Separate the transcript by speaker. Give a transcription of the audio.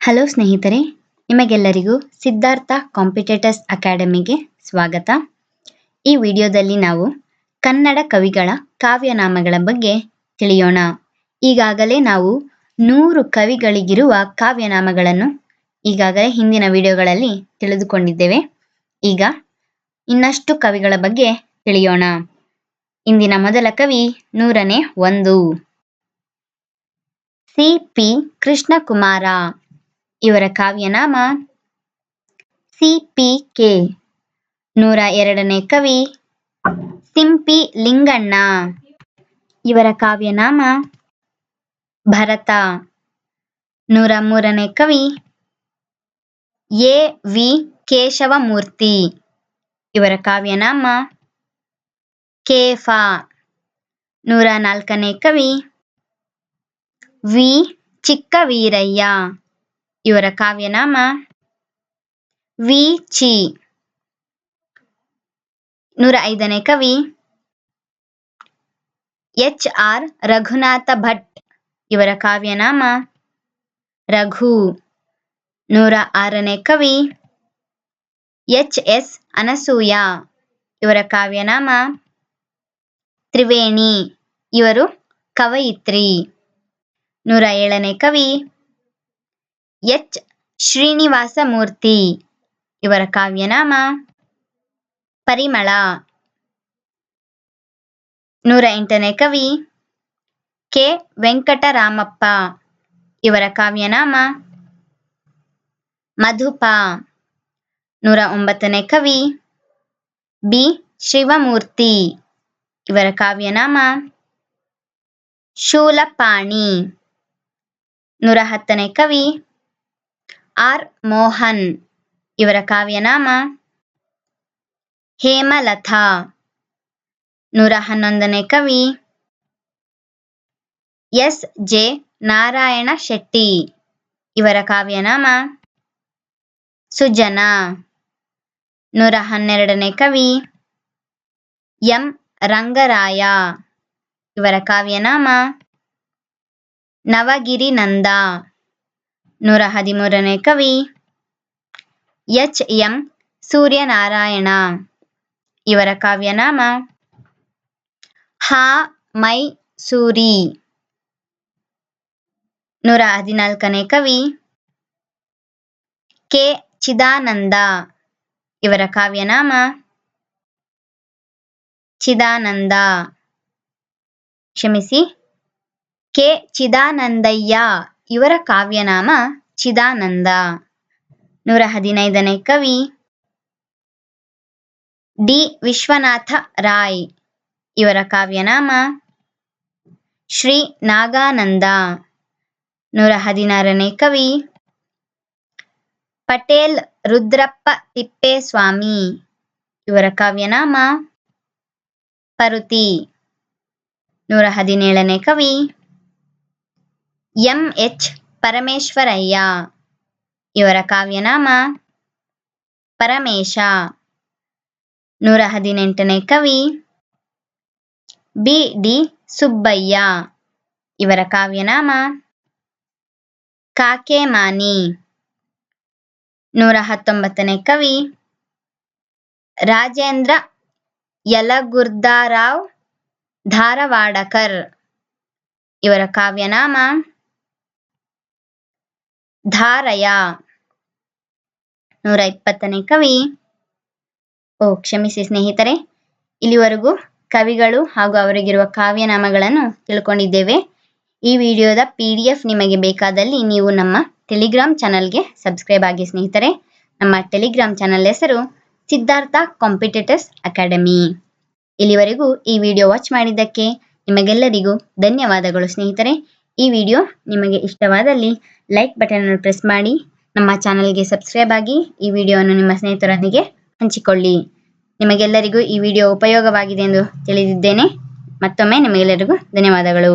Speaker 1: Hello ಸ್ನೇಹಿತರೆ, ನಿಮಗೆಲ್ಲರಿಗೂ Siddhartha competitors ಅಕಾಡೆಮಿಗೆ ಸ್ವಾಗತ. ಈ ವಿಡಿಯೋದಲ್ಲಿ ನಾವು ಕನ್ನಡ ಕವಿಗಳ ಕಾವ್ಯನಾಮಗಳ ಬಗ್ಗೆ ತಿಳಿಯೋಣ. ಈಗಾಗಲೇ ನಾವು ನೂರು ಕವಿಗಳಿಗಿರುವ ಕಾವ್ಯನಾಮಗಳನ್ನು ಈಗಾಗಲೇ ಹಿಂದಿನ ವಿಡಿಯೋಗಳಲ್ಲಿ ತಿಳಿದುಕೊಂಡಿದ್ದೇವೆ. ಈಗ ಇನ್ನಷ್ಟು ಕವಿಗಳ ಬಗ್ಗೆ ತಿಳಿಯೋಣ. ಇಂದಿನ ಮೊದಲ ಕವಿ ನೂರನೇ ಒಂದು. ಸಿ. ಪಿ. ಕೃಷ್ಣಕುಮಾರ. ಇವರ ಕಾವ್ಯನಾಮ ಸಿ ಪಿ ಕೆ. ನೂರ ಎರಡನೇ ಕವಿ ಸಿಂಪಿ ಲಿಂಗಣ್ಣ. ಇವರ ಕಾವ್ಯನಾಮ ಭರತ. ನೂರ ಮೂರನೇ ಕವಿ ಎ ವಿ ಕೇಶವಮೂರ್ತಿ. ಇವರ ಕಾವ್ಯನಾಮ ಕೇಫ ನೂರ ನಾಲ್ಕನೇ ಕವಿ ವಿ ಚಿಕ್ಕವೀರಯ್ಯ. ಇವರ ಕಾವ್ಯನಾಮ ವಿ. ಚಿ. ನೂರ ಐದನೇ ಕವಿ. ಎಚ್. ಆರ್. ರಘುನಾಥ ಭಟ್ ಇವರ ಕಾವ್ಯನಾಮ ರಘು. ನೂರ ಆರನೇ ಕವಿ. ಎಚ್. ಎಸ್. ಅನಸೂಯ ಇವರ ಕಾವ್ಯನಾಮ ತ್ರಿವೇಣಿ. ಇವರು ಕವಯಿತ್ರಿ. ನೂರ ಏಳನೇ ಕವಿ. ಎಚ್. ಶ್ರೀನಿವಾಸ ಮೂರ್ತಿ ಇವರ ಕಾವ್ಯನಾಮ ಪರಿಮಳ. ನೂರ ಎಂಟನೇ ಕವಿ ಕೆ. ವೆಂಕಟರಾಮಪ್ಪ. ಇವರ ಕಾವ್ಯನಾಮ ಮಧುಪ. ನೂರ ಒಂಬತ್ತನೇ ಕವಿ ಬಿ. ಶಿವಮೂರ್ತಿ. ಇವರ ಕಾವ್ಯನಾಮ ಶೂಲಪಾಣಿ. ನೂರ ಹತ್ತನೇ ಕವಿ ಆರ್ ಮೋಹನ್. ಇವರ ಕಾವ್ಯನಾಮ ಹೇಮಲತಾ. ನೂರ ಹನ್ನೊಂದನೇ ಕವಿ ಎಸ್ ಜೆ ನಾರಾಯಣ ಶೆಟ್ಟಿ. ಇವರ ಕಾವ್ಯನಾಮ ಸುಜನ. ನೂರ ಹನ್ನೆರಡನೇ ಕವಿ ಎಂ ರಂಗರಾಯ. ಇವರ ಕಾವ್ಯನಾಮ ನವಗಿರಿ ನಂದ. ನೂರ ಹದಿಮೂರನೇ ಕವಿ. H M Suryanarayana. ಇವರ ಕಾವ್ಯನಾಮ ಹಾ ಮೈ ಸೂರಿ ನೂರ ಹದಿನಾಲ್ಕನೇ ಕವಿ, ಕೆ ಚಿದಾನಂದ. ಇವರ ಕಾವ್ಯನಾಮ ಚಿದಾನಂದ. ಕ್ಷಮಿಸಿ, ಕೆ ಚಿದಾನಂದಯ್ಯ. ಇವರ ಕಾವ್ಯನಾಮ ಚಿದಾನಂದ. ನೂರ ಹದಿನೈದನೇ ಕವಿ. ಡಿ. ವಿಶ್ವನಾಥ ರಾಯ್. ಇವರ ಕಾವ್ಯನಾಮ ಶ್ರೀ ನಾಗಾನಂದ. ನೂರ ಹದಿನಾರನೇ ಕವಿ. ಪಟೇಲ್ ರುದ್ರಪ್ಪ ತಿಪ್ಪೇಸ್ವಾಮಿ. ಇವರ ಕಾವ್ಯನಾಮ ಪರುತಿ. ನೂರ ಹದಿನೇಳನೇ ಕವಿ. M H Parameshwaraiah. ಇವರ ಕಾವ್ಯನಾಮ ಪರಮೇಶ. ನೂರ ಹದಿನೆಂಟನೇ ಕವಿ ಬಿ ಡಿ ಸುಬ್ಬಯ್ಯ. ಇವರ ಕಾವ್ಯನಾಮ ಕಾಕೆಮಾನಿ. ನೂರ ಹತ್ತೊಂಬತ್ತನೇ ಕವಿ ರಾಜೇಂದ್ರ ಯಲಗುರ್ದಾರಾವ್ ಧಾರವಾಡಕರ್. ಇವರ ಕಾವ್ಯನಾಮ ಧಾರಯ. ನೂರ ಇಪ್ಪತ್ತನೇ ಕವಿ. ಓ, ಕ್ಷಮಿಸಿ ಸ್ನೇಹಿತರೆ. ಇಲ್ಲಿವರೆಗೂ ಕವಿಗಳು ಹಾಗೂ ಅವರಿಗಿರುವ ಕಾವ್ಯನಾಮಗಳನ್ನು ತಿಳ್ಕೊಂಡಿದ್ದೇವೆ. ಈ ವಿಡಿಯೋದ ಪಿ ಡಿ ಎಫ್ ನಿಮಗೆ ಬೇಕಾದಲ್ಲಿ ನೀವು ನಮ್ಮ ಟೆಲಿಗ್ರಾಮ್ ಚಾನಲ್ಗೆ ಸಬ್ಸ್ಕ್ರೈಬ್ ಆಗಿ ಸ್ನೇಹಿತರೆ. ನಮ್ಮ ಟೆಲಿಗ್ರಾಮ್ ಚಾನಲ್ ಹೆಸರು ಸಿದ್ಧಾರ್ಥ ಕಾಂಪಿಟೇಟರ್ಸ್ ಅಕಾಡೆಮಿ. ಇಲ್ಲಿವರೆಗೂ ಈ ವಿಡಿಯೋ ವಾಚ್ ಮಾಡಿದ್ದಕ್ಕೆ ನಿಮಗೆಲ್ಲರಿಗೂ ಧನ್ಯವಾದಗಳು ಸ್ನೇಹಿತರೆ. ಈ ವಿಡಿಯೋ ನಿಮಗೆ ಇಷ್ಟವಾದಲ್ಲಿ ಲೈಕ್ ಬಟನ್ ಅನ್ನು ಪ್ರೆಸ್ ಮಾಡಿ, ನಮ್ಮ ಚಾನಲ್ಗೆ ಸಬ್ಸ್ಕ್ರೈಬ್ ಆಗಿ ಈ ವಿಡಿಯೋವನ್ನು ನಿಮ್ಮ ಸ್ನೇಹಿತರೊಂದಿಗೆ ಹಂಚಿಕೊಳ್ಳಿ. ನಿಮಗೆಲ್ಲರಿಗೂ ಈ ವಿಡಿಯೋ ಉಪಯೋಗವಾಗಿದೆ ಎಂದು ತಿಳಿದಿದ್ದೇನೆ. ಮತ್ತೊಮ್ಮೆ ನಿಮಗೆಲ್ಲರಿಗೂ ಧನ್ಯವಾದಗಳು.